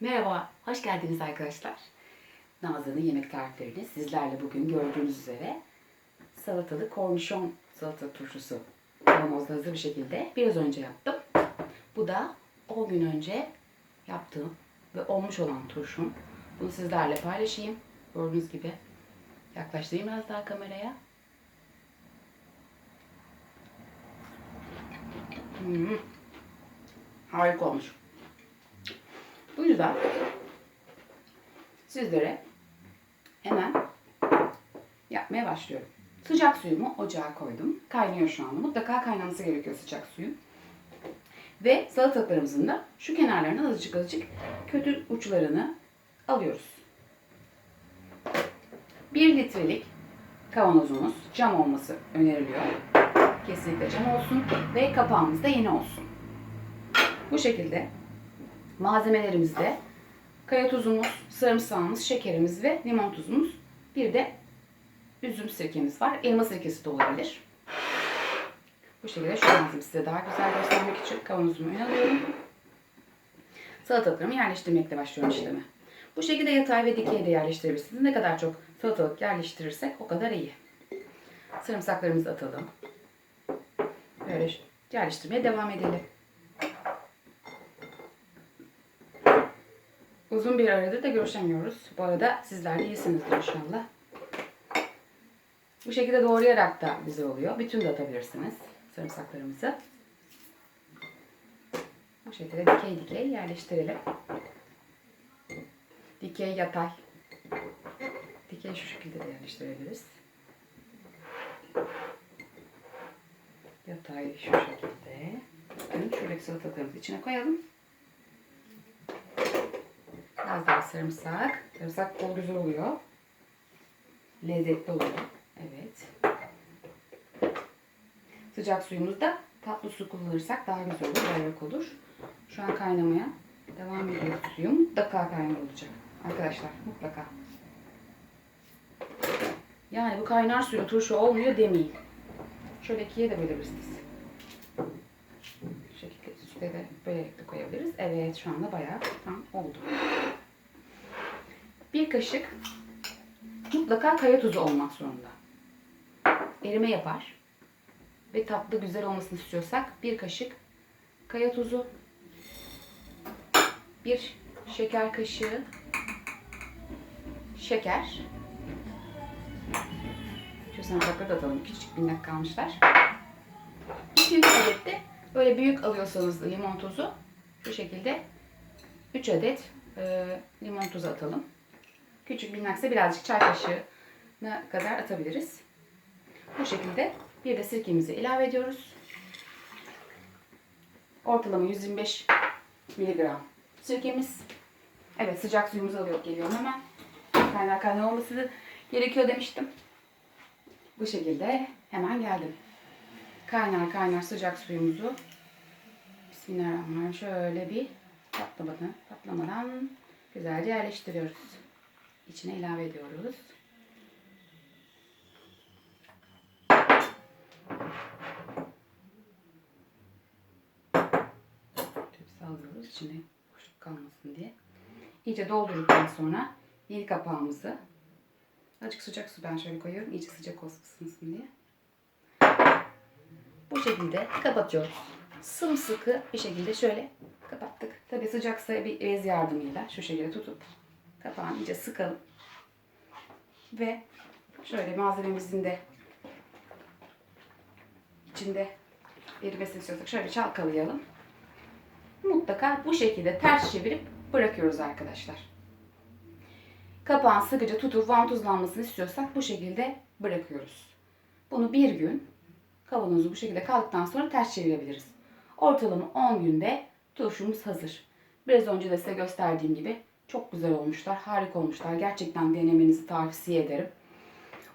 Merhaba, hoş geldiniz arkadaşlar. Nazlı'nın yemek tariflerini sizlerle bugün gördüğünüz üzere salatalı kornişon salata turşusu kavanozda hazır bir şekilde biraz önce yaptım. Bu da 10 gün önce yaptığım ve olmuş olan turşum. Bunu sizlerle paylaşayım. Gördüğünüz gibi yaklaştırayım biraz daha kameraya. Hmm. Harika olmuş. Bu yüzden sizlere hemen yapmaya başlıyorum. Sıcak suyumu ocağa koydum. Kaynıyor şu anda. Mutlaka kaynaması gerekiyor sıcak suyun. Ve salatalıklarımızın da şu kenarlarından azıcık azıcık kötü uçlarını alıyoruz. 1 litrelik kavanozumuz cam olması öneriliyor. Kesinlikle cam olsun ve kapağımız da yeni olsun. Bu şekilde malzemelerimizde kaya tuzumuz, sarımsağımız, şekerimiz ve limon tuzumuz. Bir de üzüm sirkemiz var. Elma sirkesi de olabilir. Bu şekilde şu malzemeyi size daha güzel göstermek için kavanozumu alıyorum. Salatalıklarımı yerleştirmekle başlıyorum işleme. Bu şekilde yatay ve dikey de yerleştirebilirsiniz. Ne kadar çok salatalık yerleştirirsek o kadar iyi. Sarımsaklarımızı atalım. Böyle yerleştirmeye devam edelim. Uzun bir aradır da görüşemiyoruz. Bu arada sizler de iyisinizdir inşallah. Bu şekilde doğrayarak da güzel oluyor. Bütün de atabilirsiniz sarımsaklarımızı. Bu şekilde dikey dikey yerleştirelim. Dikey yatay. Dikey şu şekilde de yerleştirebiliriz. Yatay şu şekilde. Bakın şuradaki salatalıklarımızı içine koyalım. Biraz daha sarımsak. Sarımsak bol güzel oluyor. Lezzetli oluyor. Evet. Sıcak suyumuzda tatlı su kullanırsak daha güzel olur, bayrak olur. Şu an kaynamaya devam ediyor suyum. Mutlaka kaynar olacak. Arkadaşlar mutlaka. Yani bu kaynar suyun turşu olmuyor demeyin. Şöyle ikiye de bölebilirsiniz. Şu şekilde üstte de bölerek de koyabiliriz. Evet şu anda bayağı tam oldu. Bir kaşık mutlaka kaya tuzu olmak zorunda. Erime yapar. Ve tatlı güzel olmasını istiyorsak bir kaşık kaya tuzu, bir şeker kaşığı şeker. Şu sarımsakları da atalım. Küçük minnak kalmışlar. 2-3 adet de böyle büyük alıyorsanız da limon tozu şu şekilde 3 adet e, limon tuzu atalım. Küçük minnaksa birazcık çay kaşığına kadar atabiliriz. Bu şekilde bir de sirkemizi ilave ediyoruz. Ortalama 125 miligram sirkemiz. Evet sıcak suyumuzu alıyor geliyorum hemen. Kaynar kaynar olması gerekiyor demiştim. Bu şekilde hemen geldim. Kaynar kaynar sıcak suyumuzu Bismillahirrahmanirrahim şöyle bir patlamadan, patlamadan güzelce yerleştiriyoruz. İçine ilave ediyoruz. Tepsi alıyoruz içine boşluk kalmasın diye. İyice doldurduktan sonra yeni kapağımızı azıcık sıcak su ben şöyle koyuyorum. İyice sıcak olsun diye. Bu şekilde kapatıyoruz. Sımsıkı bir şekilde şöyle kapattık. Tabi sıcaksa bir bez yardımıyla şu şekilde tutup kapağını iyice sıkalım. Ve şöyle malzememizin de içinde erimesini istiyorsak şöyle çalkalayalım. Mutlaka bu şekilde ters çevirip bırakıyoruz arkadaşlar. Kapağını sıkıca tutup vantuzlanmasını istiyorsak bu şekilde bırakıyoruz. Bunu bir gün kavanozu bu şekilde kaldıktan sonra ters çevirebiliriz. Ortalama 10 günde turşumuz hazır. Biraz önce de size gösterdiğim gibi çok güzel olmuşlar, harika olmuşlar. Gerçekten denemenizi tavsiye ederim.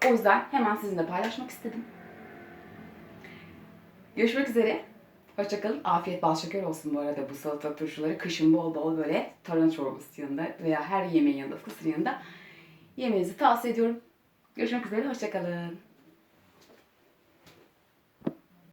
O yüzden hemen sizinle paylaşmak istedim. Görüşmek üzere. Hoşçakalın. Afiyet bal şeker olsun bu arada bu salata turşuları. Kışın bol bol böyle tarhana çorbası yanında veya her yemeğin yanında, fısır yanında yemenizi tavsiye ediyorum. Görüşmek üzere. Hoşçakalın.